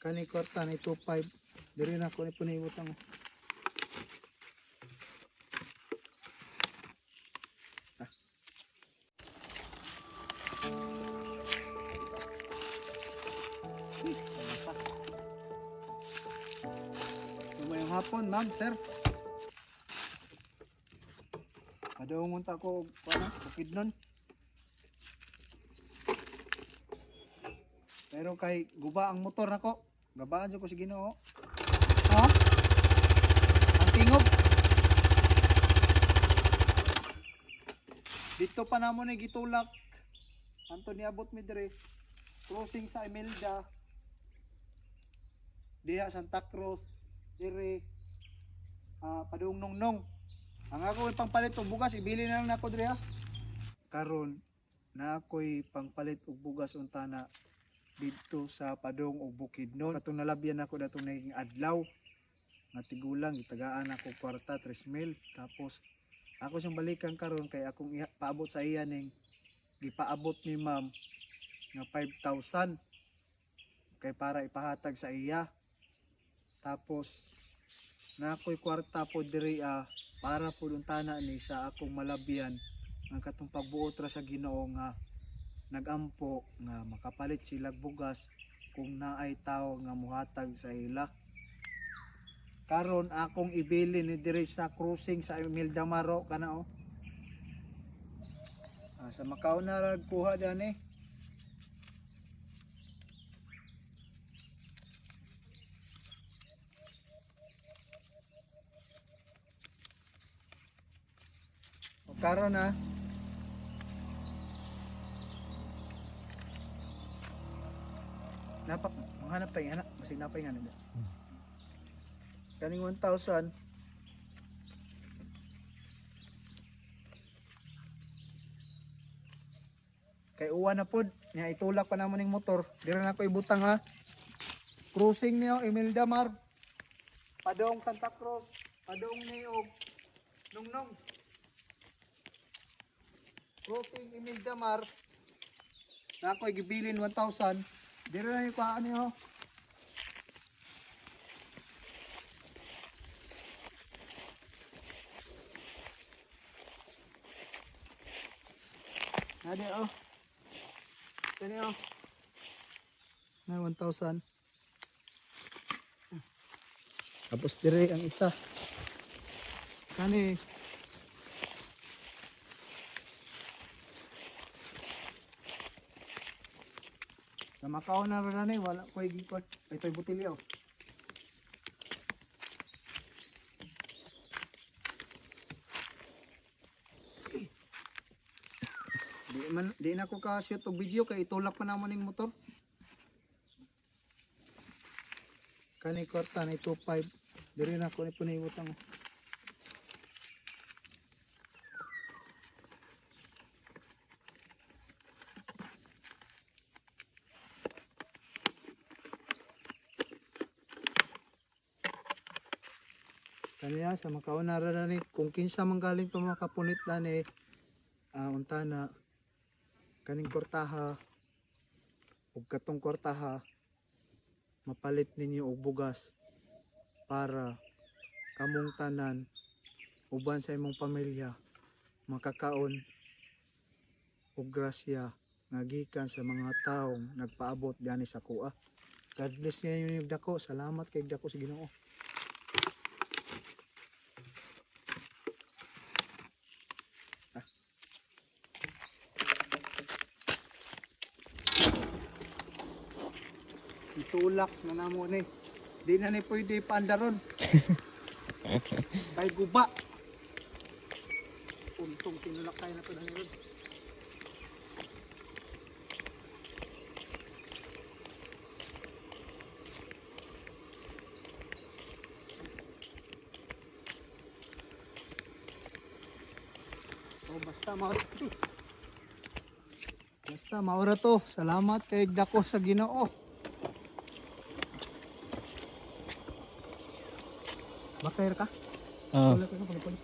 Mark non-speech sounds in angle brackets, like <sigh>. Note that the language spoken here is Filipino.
Kani kwarta na 25. Diri na ko ni punibot ang May hapon, ma'am, sir. Padawang unta ko, paano, bukid nun. Pero kay guba ang motor nako. Gabaan ko si Ginoo. Ha? Ang tingog. Dito pa namo ni gitulak. Anto niabot mi dire. Crossing sa Imelda. Diha Santa Cruz. Dire ah padung nong nong. Ang ako pangpalit og bugas ibili na lang nako dire ha. Karon na ako'y pangpalit og bugas unta na dito sa Padong ug Bukidnon. Katong nalabyan ako datong naging adlaw nga tigulang gitagaan ako kwarta 3 mil tapos ako siyang balikan karon kay akong iha, paabot sa iya ning gipaabot ni ma'am nga 5,000 kay para ipahatag sa iya. Tapos na ako'y kwarta po diri ah, para po ni sa akong malabyan ang katong pagbuot ra sa Ginoo nga nagampo nga makapalit sila bugas kung naay tao nga muhatag sa ila. Karon akong ibili ni diri sa cruising sa Emil Damaro kana oh. Ah, sa Macau na ra kuha dani. O, Karon na. Napak, manghanap tayo anak, masig napay nga nila. Kaning 1,000. Kay uwan na pod, nga itulak pa namon ning motor. Dira na ko ibutang ha. Cruising niyo Imelda Mar. Padong Santa Cruz, padong ni og Nungnong. Cruising Imelda Mar. Na ako gibilin 1,000. Dira na yung paan niyo. Nade oh. Kani oh. Na 1,000. Tapos dire ang isa. Kani. Sa Macau na rin na wala ko gikot. Ito'y butilyo. Di man di na ko ka shoot og video kay itulak pa naman ning motor. Kani kwarta na 25. Diri na ko ni punibot ang Kaniya sa makaunara na ni kung kinsa man galing pa mga kapunit na ni ah, unta na kaning kortaha ug katong kortaha mapalit ninyo og bugas para kamong tanan uban sa imong pamilya makakaon og grasya nga gikan sa mga taong nagpaabot gani sa kuha. God bless niya yung dako. Salamat kay dako sa Ginoo. Itulak na namo ni. Di na ni pwede paandaron. Kay <laughs> guba. Untong tinulak tayo na na ron. Oh, basta maura <laughs> to. Basta maura to. Salamat kay dako sa Ginoo. Bakayr ka? Oo. Wala ka ka, pagpalito.